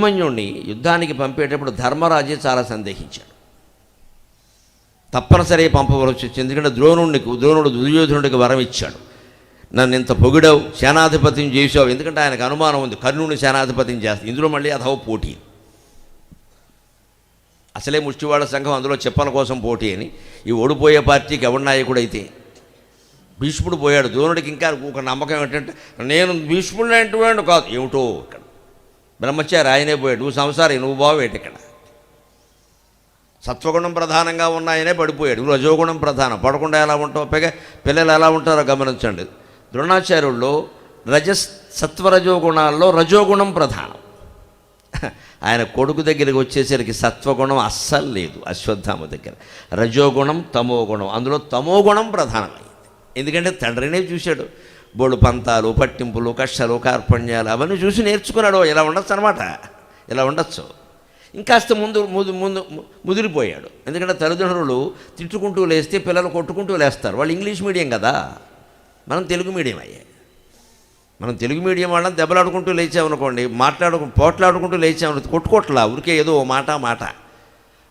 అభిమన్యుణ్ణి యుద్ధానికి పంపేటప్పుడు ధర్మరాజే చాలా సందేహించాడు. తప్పనిసరి పంపవలసి వచ్చింది. ఎందుకంటే ద్రోణుడికి ద్రోణుడు దుర్యోధనుడికి వరం ఇచ్చాడు. నన్ను ఇంత పొగిడావు సేనాధిపతిని చేసావు ఎందుకంటే ఆయనకు అనుమానం ఉంది. కర్ణుని సేనాధిపతిని చేస్తా. ఇందులో మళ్ళీ అధవ పోటీ. అసలే ముష్టివాడ సంఘం అందులో చెప్పల కోసం పోటీ అని. ఈ ఓడిపోయే పార్టీకి ఎవరి నాయకుడు అయితే భీష్ముడు పోయాడు. ద్రోణుడికి ఇంకా ఒక నమ్మకం ఏంటంటే నేను భీష్ముడు అంటున్నాడు కాదు. ఏమిటో ఇక్కడ? బ్రహ్మచారి ఆయనే పోయాడు. నువ్వు సంసారి నువ్వు బావేటి ఇక్కడ? సత్వగుణం ప్రధానంగా ఉన్న ఆయనే పడిపోయాడు. రజోగుణం ప్రధానం. పడకుండా ఎలా ఉంటావు? పైగా పిల్లలు ఎలా ఉంటారో గమనించండి. ద్రోణాచార్యుల్లో రజ సత్వరజోగుణాల్లో రజోగుణం ప్రధానం. ఆయన కొడుకు దగ్గరికి వచ్చేసరికి సత్వగుణం అస్సలు లేదు అశ్వత్థామ దగ్గర. రజోగుణం తమోగుణం. అందులో తమోగుణం ప్రధానమైంది. ఎందుకంటే తండ్రినే చూశాడు. బోడు పంతాలు పట్టింపులు కష్టాలు కార్పణ్యాలు అవన్నీ చూసి నేర్చుకున్నాడు. ఇలా ఉండొచ్చు అనమాట ఇలా ఉండొచ్చు? ఇంకాస్త ముందు ముందు ముందు ముదిరిపోయాడు. ఎందుకంటే తల్లిదండ్రులు తిట్టుకుంటూ లేస్తే పిల్లలు కొట్టుకుంటూ లేస్తారు. వాళ్ళు ఇంగ్లీష్ మీడియం కదా. మనం తెలుగు మీడియం అయ్యే. మనం తెలుగు మీడియం వాళ్ళని దెబ్బలాడుకుంటూ లేచామనుకోండి మాట్లాడుకు పోట్లాడుకుంటూ లేచామను కొట్టుకోట్లా. ఊరికే ఏదో మాట మాట.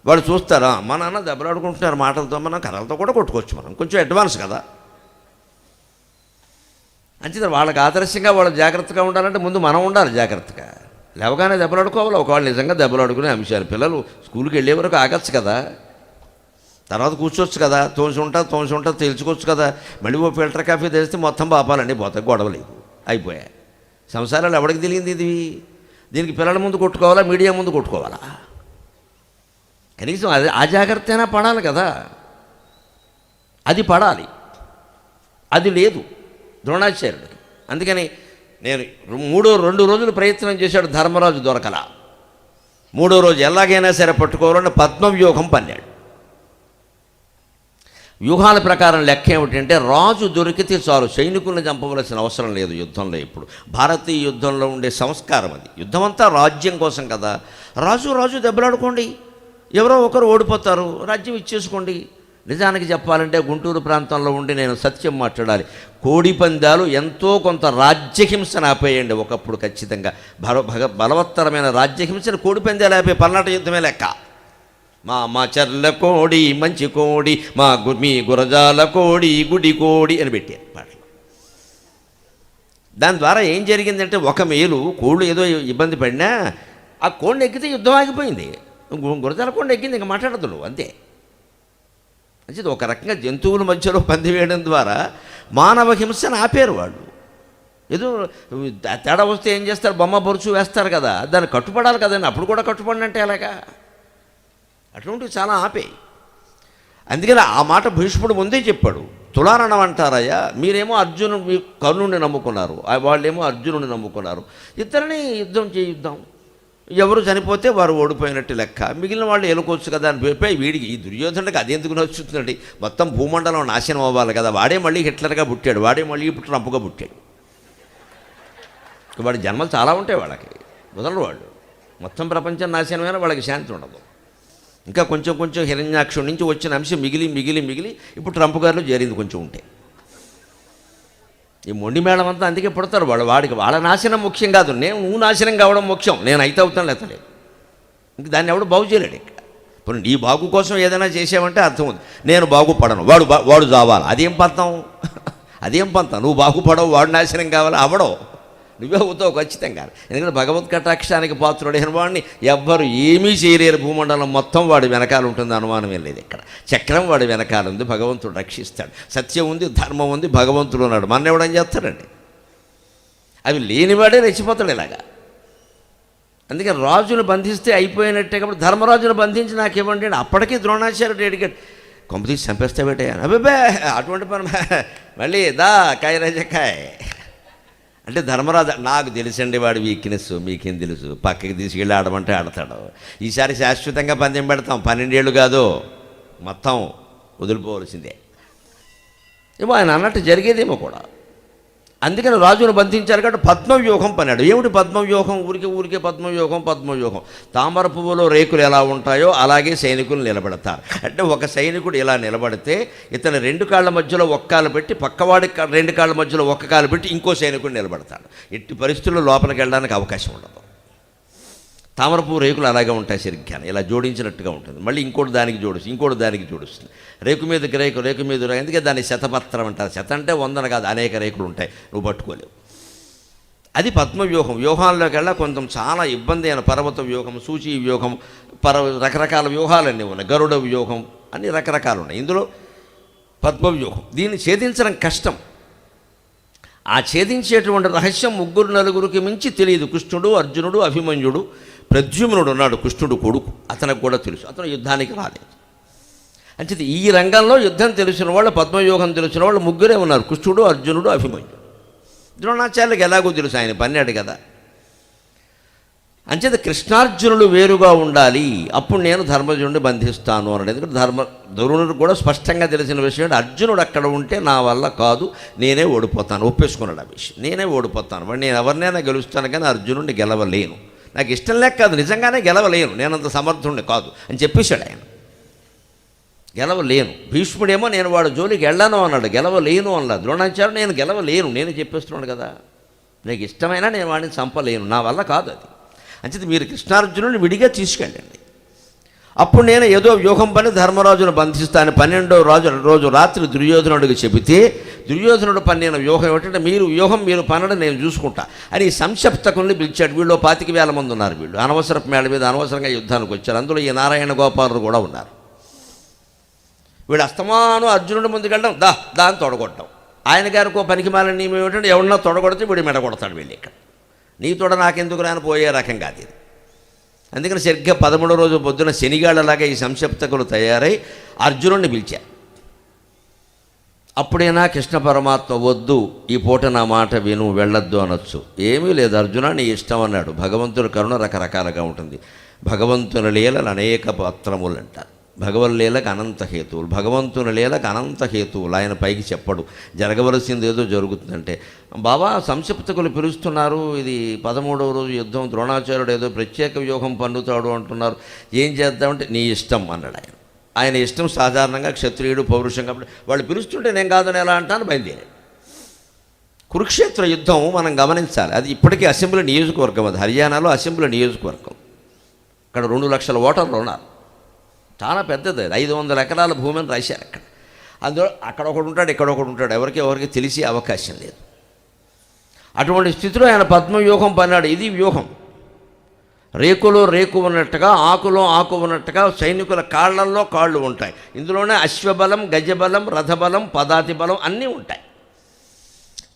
వాళ్ళు చూస్తారా? మా నాన్న దెబ్బలాడుకుంటున్నారు మాటలతో మనం కథలతో కూడా కొట్టుకోవచ్చు మనం. కొంచెం అడ్వాన్స్ కదా. అంచేత వాళ్ళకి ఆదర్శంగా వాళ్ళు జాగ్రత్తగా ఉండాలంటే ముందు మనం ఉండాలి జాగ్రత్తగా. లేవగానే దెబ్బలాడుకోవాలి ఒకవేళ నిజంగా దెబ్బలాడుకునే అంశాలు. పిల్లలు స్కూల్కి వెళ్ళే వరకు ఆగచ్చు కదా. తర్వాత కూర్చోవచ్చు కదా. తోసి ఉంటా తోసి ఉంటా తెలుసుకోవచ్చు కదా. మళ్ళీ ఓ ఫిల్టర్ కాఫీ తెస్తే మొత్తం పాపాలండి పోతాయి గొడవ లేదు అయిపోయాయి. సంసారాలు ఎవరికి తెలియంది ఇది? దీనికి పిల్లల ముందు కొట్టుకోవాలా మీడియా ముందు కొట్టుకోవాలా? కనీసం అది ఆ జాగ్రత్త అయినా పడాలి కదా. అది పడాలి. అది లేదు. ద్రోణాచార్యుడికి అందుకని నేను మూడో రెండు రోజులు ప్రయత్నం చేశాడు ధర్మరాజు దొరకల. మూడో రోజు ఎలాగైనా సరే పట్టుకోవాలని పద్మవ్యూహం పన్నాడు. వ్యూహాల ప్రకారం లెక్క ఏమిటంటే రాజు దొరికితే చాలు సైనికుల్ని చంపవలసిన అవసరం లేదు యుద్ధంలో ఇప్పుడు. భారతీయ యుద్ధంలో ఉండే సంస్కారం అది. యుద్ధం అంతా రాజ్యం కోసం కదా. రాజు రాజు దెబ్బలాడుకోండి. ఎవరో ఒకరు ఓడిపోతారు. రాజ్యం ఇచ్చేసుకోండి. నిజానికి చెప్పాలంటే గుంటూరు ప్రాంతంలో ఉండి నేను సత్యం మాట్లాడాలి. కోడి పందాలు ఎంతో కొంత రాజ్యహింసను ఆపేయండి ఒకప్పుడు ఖచ్చితంగా. బల భగ బలవత్తరమైన రాజ్యహింసను కోడి పందాలు ఆపే పల్నాట యుద్ధమే లెక్క. మా మా చర్ల కోడి మంచి కోడి మా మీ గురజాల కోడి గుడి కోడి అని పెట్టారు పాటలు. దాని ద్వారా ఏం జరిగిందంటే ఒక మేలు కోళ్ళు ఏదో ఇబ్బంది పడినా ఆ కోడిని ఎక్కితే యుద్ధం ఆగిపోయింది. గురజాల కోడిని ఎక్కింది ఇంకా మాట్లాడదు నువ్వు అంతే. మంచిది ఒక రకంగా జంతువుల మధ్యలో పంది వేయడం ద్వారా మానవ హింసను ఆపారు వాళ్ళు. ఏదో తేడా వస్తే ఏం చేస్తారు? బొమ్మ బొరుచు వేస్తారు కదా. దాన్ని కట్టుపడాలి కదండి. అప్పుడు కూడా కట్టుబడి అంటే ఎలాగా? అటువంటివి చాలా ఆపేయి అందుకని ఆ మాట భీష్ముడు ముందే చెప్పాడు. తులారణం అంటారయ్యా. మీరేమో అర్జును మీ కర్ణుడిని నమ్ముకున్నారు. ఆ వాళ్ళేమో అర్జునుడిని నమ్ముకున్నారు. ఇద్దరిని యుద్ధం చేయిద్దాం. ఎవరు చనిపోతే వారు ఓడిపోయినట్టు లెక్క. మిగిలిన వాళ్ళు ఎలుకోవచ్చు కదా అని చెప్పి వీడికి ఈ దుర్యోధనుడికి అదెందుకు నచ్చుతుందండి? మొత్తం భూమండలం నాశనం అవ్వాలి కదా. వాడే మళ్ళీ హిట్లర్గా పుట్టాడు. వాడే మళ్ళీ ఇప్పుడు ట్రంప్గా పుట్టాడు. వాడి జన్మలు చాలా ఉంటాయి వాళ్ళకి. వదలరు వాళ్ళు మొత్తం ప్రపంచం నాశనమైన వాళ్ళకి శాంతి ఉండదు. ఇంకా కొంచెం కొంచెం హిరణ్యాక్షుడి నుంచి వచ్చిన అంశం మిగిలి మిగిలి మిగిలి ఇప్పుడు ట్రంప్ గారిలో చేరింది కొంచెం ఉంటాయి ఈ మొండి మేళం అంతా అందుకే పుడతారు వాళ్ళు. వాడికి వాళ్ళ నాశనం ముఖ్యం కాదు. నేను నువ్వు నాశనం కావడం ముఖ్యం. నేను అయితే అవుతాను లేతలేదు. ఇంక దాన్ని ఎవడు బాగు చేయలేడు ఇక్కడ ఇప్పుడు నీ బాగు కోసం ఏదైనా చేసావంటే అర్థం ఉంది నేను బాగుపడను. వాడు బా- వాడు చావాలి అదేం పంతం? అదేం పంతం? నువ్వు బాగుపడవు వాడు నాశనం కావాలి. అవడవు నువ్వే అవుతావు ఖచ్చితంగా. ఎందుకంటే భగవత్ కటాక్షానికి పాత్రుడైన వాడిని ఎవ్వరు ఏమీ చేయలేరు భూమండలం మొత్తం వాడి వెనకాల ఉంటుంది అనుమానం ఏం లేదు ఇక్కడ. చక్రం వాడి వెనకాల ఉంది భగవంతుడు రక్షిస్తాడు. సత్యం ఉంది ధర్మం ఉంది భగవంతుడు ఉన్నాడు. మన ఎవడని చేస్తాడండి? అవి లేనివాడే రెచ్చిపోతాడు ఇలాగా. అందుకే రాజును బంధిస్తే అయిపోయినట్టే కాబట్టి ధర్మరాజును బంధించి నాకు ఇవ్వండి అప్పటికీ ద్రోణాచార్యుడు అడిగాడు. కొంపతీసి చంపేస్తే పెట్టాయా అబ్బాబే అటువంటి పని మళ్ళీ దా కాయ. రజకాయ్ అంటే ధర్మరాజు నాకు తెలుసండి వాడు వీక్నెస్ మీకేం తెలుసు? పక్కకి తీసుకెళ్ళి ఆడమంటే ఆడతాడు. ఈసారి శాశ్వతంగా పందెం పెడతాం. పన్నెండేళ్ళు కాదు. మొత్తం వదిలిపోవలసిందే. ఏమో ఆయన అన్నట్టు జరిగేదేమో కూడా. అందుకని రాజును బంధించారు కాబట్టి పద్మవ్యూహం పన్నాడు. ఏమిటి పద్మవ్యూహం? ఊరికే ఊరికే పద్మవ్యూహం పద్మవ్యూహం. తామర పువ్వులో రేకులు ఎలా ఉంటాయో అలాగే సైనికులు నిలబడతారు. అంటే ఒక సైనికుడు ఇలా నిలబడితే ఇతను రెండు కాళ్ళ మధ్యలో ఒక్క కాలు పెట్టి పక్కవాడి రెండు కాళ్ళ మధ్యలో ఒక్క కాలు పెట్టి ఇంకో సైనికుడు నిలబడతాడు. ఎట్టి పరిస్థితుల్లో లోపలికి వెళ్ళడానికి అవకాశం ఉండదు. తామరపు రేకులు అలాగే ఉంటాయి సరిగ్గా ఇలా జోడించినట్టుగా ఉంటుంది. మళ్ళీ ఇంకోటి దానికి జోడిస్తుంది ఇంకోటి దానికి జోడిస్తుంది. రేకు మీద రేకు రేకు మీద ఎందుకంటే దాన్ని శతపత్రం అంటారు. శత అంటే వందన కాదు అనేక రేకులు ఉంటాయి. నువ్వు పట్టుకోలేవు. అది పద్మవ్యూహం. వ్యూహాల్లోకి వెళ్ళా కొంచెం చాలా ఇబ్బంది అయిన పర్వత వ్యూహం సూచి వ్యూహం పర్వ రకరకాల వ్యూహాలన్నీ ఉన్నాయి. గరుడ వ్యూహం అన్ని రకరకాలు ఉన్నాయి. ఇందులో పద్మవ్యూహం. దీన్ని ఛేదించడం కష్టం. ఆ ఛేదించేటువంటి రహస్యం ముగ్గురు నలుగురికి మించి తెలియదు. కృష్ణుడు అర్జునుడు అభిమన్యుడు ప్రద్యుమ్నుడు ఉన్నాడు కృష్ణుడు కొడుకు. అతనికి కూడా తెలుసు. అతను యుద్ధానికి రాలేదు. అంచేది ఈ రంగంలో యుద్ధం తెలిసిన వాళ్ళు పద్మయోగం తెలిసిన వాళ్ళు ముగ్గురే ఉన్నారు. కృష్ణుడు అర్జునుడు అభిమన్యుడు. ద్రోణాచార్యులకు ఎలాగో తెలుసు ఆయన పన్నాడు కదా. అంచేత కృష్ణార్జునులు వేరుగా ఉండాలి. అప్పుడు నేను ధర్మజునుడిని బంధిస్తాను అన్నాడు. ఎందుకంటే ధర్మ ద్రోణుడు కూడా స్పష్టంగా తెలిసిన విషయం అర్జునుడు అక్కడ ఉంటే నా వల్ల కాదు నేనే ఓడిపోతాను. ఒప్పేసుకున్నాడు ఆ విషయం. నేనే ఓడిపోతాను. నేను ఎవరినైనా గెలుస్తాను కానీ అర్జునుడిని గెలవలేను. నాకు ఇష్టం లేక కాదు నిజంగానే గెలవలేను నేనంత సమర్థుడిని కాదు అని చెప్పేశాడు ఆయన. గెలవలేను. భీష్ముడేమో నేను వాడు జోలికి వెళ్ళాను అన్నాడు గెలవలేను అన్నాడు. ద్రోణాచార్యుడు నేను గెలవలేను నేను చెప్పేస్తున్నాడు కదా. నీకు ఇష్టమైనా నేను వాడిని చంపలేను నా వల్ల కాదు అది. అంచేది మీరు కృష్ణార్జునుడిని విడిగా తీసుకెళ్ళండి. అప్పుడు నేను ఏదో వ్యూహం పని ధర్మరాజును బంధిస్తాను. పన్నెండో రాజు రోజు రాత్రి దుర్యోధనుడికి చెబితే దుర్యోధనుడు పన్నిన వ్యూహం ఏమిటంటే మీరు వ్యూహం మీరు పనడం నేను చూసుకుంటా. అని ఈ సంక్షప్తకుల్ని పిలిచాడు. వీళ్ళు పాతిక వేల మంది ఉన్నారు వీళ్ళు. అనవసరపు మేళ మీద అనవసరంగా యుద్ధానికి వచ్చారు. అందులో ఈ నారాయణ గోపాలు కూడా ఉన్నారు. వీడు అస్తమానం అర్జునుడి ముందుకెళ్ళడం దా దాన్ని తొడగొట్టడం. ఆయన గారికి ఓ పనికి మాలని నియమం ఏమిటంటే ఎవడన్నా తొడగొడితే వీడు మెడగొడతాడు వీళ్ళు ఇక్కడ. నీ తోడ నాకెందుకు రాని పోయే రకం కాదు ఇది. అందుకని సరిగ్గా పదమూడో రోజు పొద్దున శనిగాళ్ళలాగా ఈ సంక్షిప్తకులు తయారై అర్జునుడిని పిలిచారు. అప్పుడైనా కృష్ణ పరమాత్మ వద్దు ఈ పూట నా మాట విను వెళ్ళొద్దు అనొచ్చు. ఏమీ లేదు. అర్జున నీ ఇష్టం అన్నాడు. భగవంతుని కరుణ రకరకాలుగా ఉంటుంది. భగవంతుని లీలలు అనేక పత్రములు అంటారు భగవల్లీలకు అనంత హేతువులు. భగవంతుని లీలకు అనంత హేతువులు. ఆయన పైకి చెప్పడు. జరగవలసింది ఏదో జరుగుతుందంటే. బాబా సంక్షిప్తకులు పిలుస్తున్నారు. ఇది పదమూడవ రోజు యుద్ధం. ద్రోణాచార్యుడు ఏదో ప్రత్యేక వ్యూహం పండుతాడు అంటున్నారు. ఏం చేద్దామంటే నీ ఇష్టం అన్నాడు ఆయన. ఆయన ఇష్టం సాధారణంగా క్షత్రియుడు పౌరుషం కాబట్టి వాళ్ళు పిలుస్తుంటే నేను కాదని ఎలా అంటాను? బయలుదేరాడు కురుక్షేత్ర యుద్ధం మనం గమనించాలి. అది ఇప్పటికీ అసెంబ్లీ నియోజకవర్గం. అది హర్యానాలో అసెంబ్లీ నియోజకవర్గం. అక్కడ రెండు లక్షల ఓటర్లు ఉన్నారు. చాలా పెద్దది అది. ఐదు వందల ఎకరాల భూమిని రాశారు అక్కడ. అందులో అక్కడ ఒకడు ఉంటాడు ఇక్కడ ఒకడు ఉంటాడు. ఎవరికి ఎవరికి తెలిసే అవకాశం లేదు. అటువంటి స్థితిలో ఆయన పద్మవ్యూహం పన్నాడు. ఇది వ్యూహం. రేకులో రేకు ఉన్నట్టుగా ఆకులో ఆకు ఉన్నట్టుగా సైనికుల కాళ్ళల్లో కాళ్ళు ఉంటాయి. ఇందులోనే అశ్వబలం గజబలం రథబలం పదాతి బలం అన్నీ ఉంటాయి.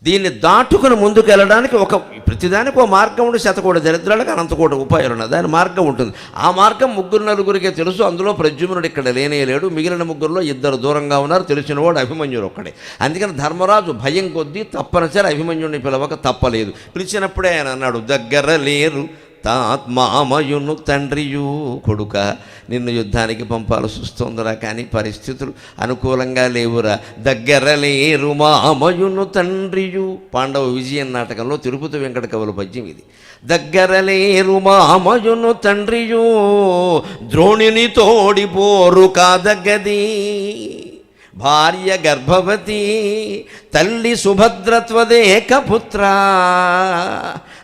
దీన్ని దాటుకుని ముందుకు వెళ్ళడానికి ఒక ప్రతిదానికి ఒక మార్గం ఉండి శతకోటి దరిద్రాలకు అనంతకోటి ఉపాయాలు ఉన్నాయి. దాని మార్గం ఉంటుంది. ఆ మార్గం ముగ్గురు నలుగురికే తెలుసు. అందులో ప్రజుమ్నుడు ఇక్కడ లేనే లేడు మిగిలిన ముగ్గురులో ఇద్దరు దూరంగా ఉన్నారు. తెలిసినవాడు అభిమన్యుడు ఒక్కడే. అందుకని ధర్మరాజు భయం కొద్దీ తప్పనిసరి అభిమన్యుడిని పిలవక తప్పలేదు. పిలిచినప్పుడే ఆయన అన్నాడు దగ్గర లేరు. తాత్మామయును తండ్రియు కొడుక. నిన్ను యుద్ధానికి పంపాల్సి వస్తుందిరా కానీ పరిస్థితులు అనుకూలంగా లేవురా. దగ్గర లేరు మామయును తండ్రియు. పాండవ విజయం నాటకంలో తిరుపతి వెంకట కవుల పద్యం ఇది. దగ్గర లేరు మామయును తండ్రియు. ద్రోణిని తోడిపోరు కాదగ్గది. భార్య గర్భవతి తల్లి సుభద్రత్వదేక పుత్ర.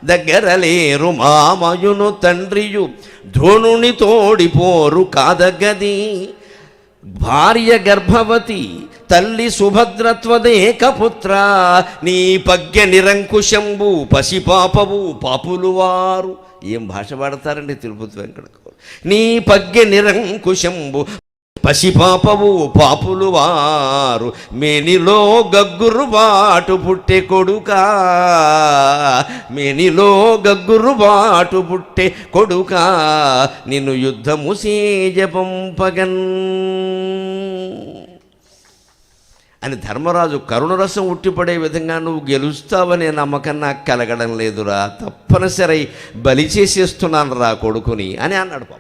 దగ్గర లేరు మామయును తండ్రియు. ద్రోణుని తోడిపోరు కాదగ్గది భార్య గర్భవతి తల్లి సుభద్రత్వదేక పుత్ర నీ పగ్గ నిరంకుశంబు పసిపాపవు పాపులు వారు. ఏం భాష పాడతారండి తిరుపతి వెంకట నీ పగ్గె నిరంకుశంబు పసిపాపవు పాపులు వారు మేనిలో గగ్గురు బాటు పుట్టే కొడుకా. మేనిలో గగ్గురు బాటు పుట్టే కొడుకా. నిన్ను యుద్ధము సేజపంపగన్ అని ధర్మరాజు కరుణరసం ఉట్టిపడే విధంగా నువ్వు గెలుస్తావనే నమ్మకం నాకు కలగడం లేదురా. తప్పనిసరి బలి చేసేస్తున్నాను రా కొడుకుని అని అన్నాడు పాప.